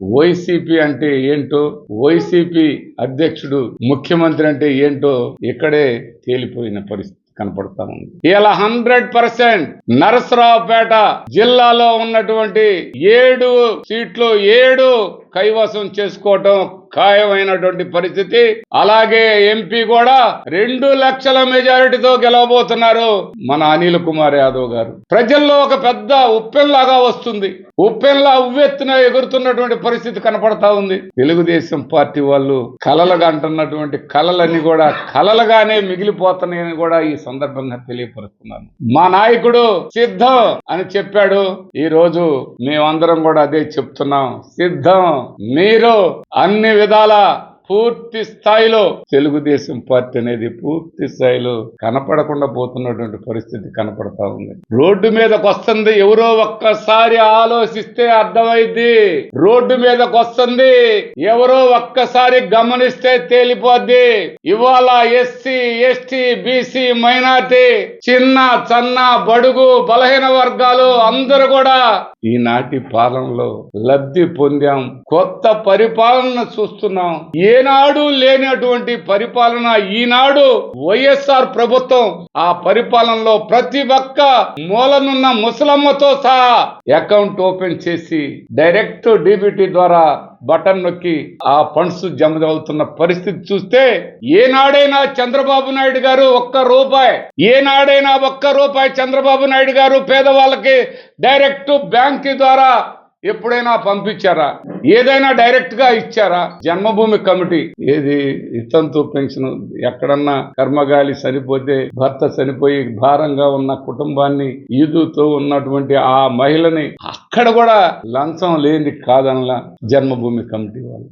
YCP అంటే ఏంటో YCP అధ్యక్షుడు ముఖ్యమంత్రి అంటే ఏంటో ఇక్కడే తేలిపోయిన పరిస్థితి కనపడతా ఉంది. ఇలా హండ్రెడ్ పర్సెంట్ నరసరావుపేట జిల్లాలో ఉన్నటువంటి ఏడు సీట్లు ఏడు కైవసం చేసుకోవటం ఖాయమైనటువంటి పరిస్థితి. అలాగే ఎంపీ కూడా రెండు లక్షల మెజారిటీతో గెలవబోతున్నారు మన అనిల్ కుమార్ యాదవ్ గారు. ప్రజల్లో ఒక పెద్ద ఉప్పెన్లాగా వస్తుంది. ఉప్పెన్లా ఉవ్వెత్తున ఎగురుతున్నటువంటి పరిస్థితి కనపడతా ఉంది. తెలుగుదేశం పార్టీ వాళ్ళు కలలుగా అంటున్నటువంటి కలలన్నీ కూడా కలలుగానే మిగిలిపోతున్నాయని కూడా ఈ సందర్భంగా తెలియపరుస్తున్నాను మా నాయకుడు సిద్ధం అని చెప్పాడు. ఈ రోజు మేమందరం కూడా అదే చెప్తున్నాం. సిద్ధం మీరు అన్ని پیدالا పూర్తి స్థాయిలో తెలుగుదేశం పార్టీ అనేది పూర్తి స్థాయిలో కనపడకుండా పోతున్నటువంటి పరిస్థితి కనపడతా ఉంది. రోడ్డు మీదకు వస్తుంది ఎవరో ఒక్కసారి ఆలోచిస్తే అర్థమైద్ది. రోడ్డు మీదకు వస్తుంది ఎవరో ఒక్కసారి గమనిస్తే తేలిపోద్ది. ఇవాళ ఎస్సీ ఎస్టీ బీసీ మైనార్టీ చిన్న చన్న బడుగు బలహీన వర్గాలు అందరూ కూడా ఈనాటి పాలనలో లబ్ధి పొందాం కొత్త పరిపాలన చూస్తున్నాం. ఏ ఏనాడు లేనటువంటి పరిపాలన ఈనాడు వైఎస్ఆర్ ప్రభుత్వం ఆ పరిపాలనలో ప్రతి ఒక్క మూలనున్న ముసలమ్మతో సహా అకౌంట్ ఓపెన్ చేసి డైరెక్ట్ డీబీటీ ద్వారా బటన్ నొక్కి ఆ ఫండ్స్ జమ అవుతున్న పరిస్థితి చూస్తే ఏనాడైనా చంద్రబాబు నాయుడు గారు ఒక్క రూపాయి ఏనాడైనా ఒక్క రూపాయి చంద్రబాబు నాయుడు గారు పేదవాళ్ళకి డైరెక్ట్ బ్యాంక్ ద్వారా ఎప్పుడైనా పంపించారా? ఏదైనా డైరెక్ట్గా ఇచ్చారా? జన్మభూమి కమిటీ. ఏది? ఇతంతు పెన్షన్ ఎక్కడన్నా కర్మగాలి చనిపోతే భర్త చనిపోయి భారంగా ఉన్న కుటుంబాన్ని ఈదుతో ఉన్నటువంటి ఆ మహిళని అక్కడ కూడా లంచం లేని కాదనలా జన్మభూమి కమిటీ వాళ్ళు.